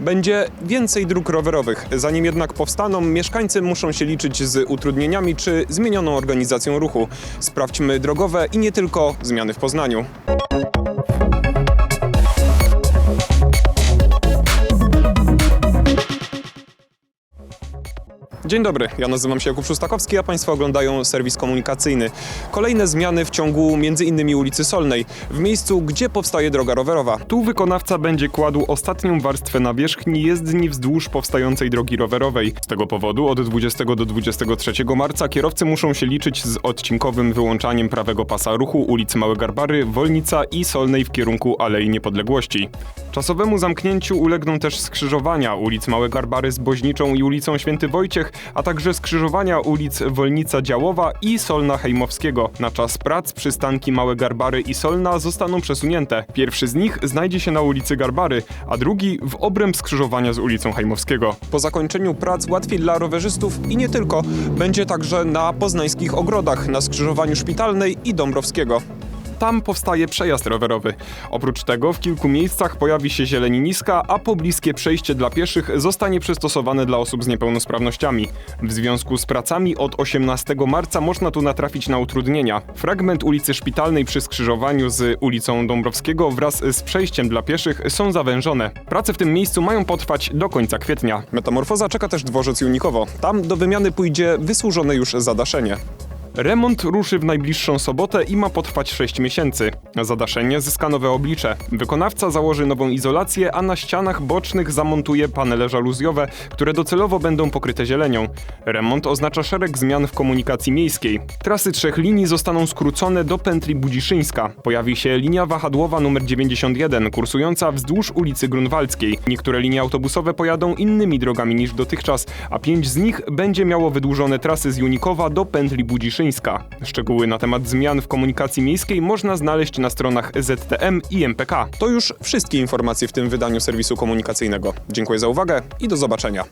Będzie więcej dróg rowerowych. Zanim jednak powstaną, mieszkańcy muszą się liczyć z utrudnieniami czy zmienioną organizacją ruchu. Sprawdźmy drogowe i nie tylko zmiany w Poznaniu. Dzień dobry, ja nazywam się Jakub Szustakowski, a Państwo oglądają serwis komunikacyjny. Kolejne zmiany w ciągu m.in. ulicy Solnej, w miejscu, gdzie powstaje droga rowerowa. Tu wykonawca będzie kładł ostatnią warstwę nawierzchni jezdni wzdłuż powstającej drogi rowerowej. Z tego powodu od 20 do 23 marca kierowcy muszą się liczyć z odcinkowym wyłączaniem prawego pasa ruchu ulicy Małe Garbary, Wolnica i Solnej w kierunku Alei Niepodległości. Czasowemu zamknięciu ulegną też skrzyżowania ulic Małe Garbary z Boźniczą i ulicą Święty Wojciech, a także skrzyżowania ulic Wolnica Działowa i Solna Hejmowskiego. Na czas prac przystanki Małe Garbary i Solna zostaną przesunięte. Pierwszy z nich znajdzie się na ulicy Garbary, a drugi w obręb skrzyżowania z ulicą Hejmowskiego. Po zakończeniu prac łatwiej dla rowerzystów i nie tylko. Będzie także na poznańskich ogrodach, na skrzyżowaniu Szpitalnej i Dąbrowskiego. Tam powstaje przejazd rowerowy. Oprócz tego w kilku miejscach pojawi się zieleń niska, a pobliskie przejście dla pieszych zostanie przystosowane dla osób z niepełnosprawnościami. W związku z pracami od 18 marca można tu natrafić na utrudnienia. Fragment ulicy Szpitalnej przy skrzyżowaniu z ulicą Dąbrowskiego wraz z przejściem dla pieszych są zawężone. Prace w tym miejscu mają potrwać do końca kwietnia. Metamorfoza czeka też dworzec Junikowo. Tam do wymiany pójdzie wysłużone już zadaszenie. Remont ruszy w najbliższą sobotę i ma potrwać 6 miesięcy. Zadaszenie zyska nowe oblicze. Wykonawca założy nową izolację, a na ścianach bocznych zamontuje panele żaluzjowe, które docelowo będą pokryte zielenią. Remont oznacza szereg zmian w komunikacji miejskiej. Trasy trzech linii zostaną skrócone do pętli Budziszyńska. Pojawi się linia wahadłowa nr 91, kursująca wzdłuż ulicy Grunwaldzkiej. Niektóre linie autobusowe pojadą innymi drogami niż dotychczas, a pięć z nich będzie miało wydłużone trasy z Junikowa do pętli Szczegóły na temat zmian w komunikacji miejskiej można znaleźć na stronach ZTM i MPK. To już wszystkie informacje w tym wydaniu serwisu komunikacyjnego. Dziękuję za uwagę i do zobaczenia.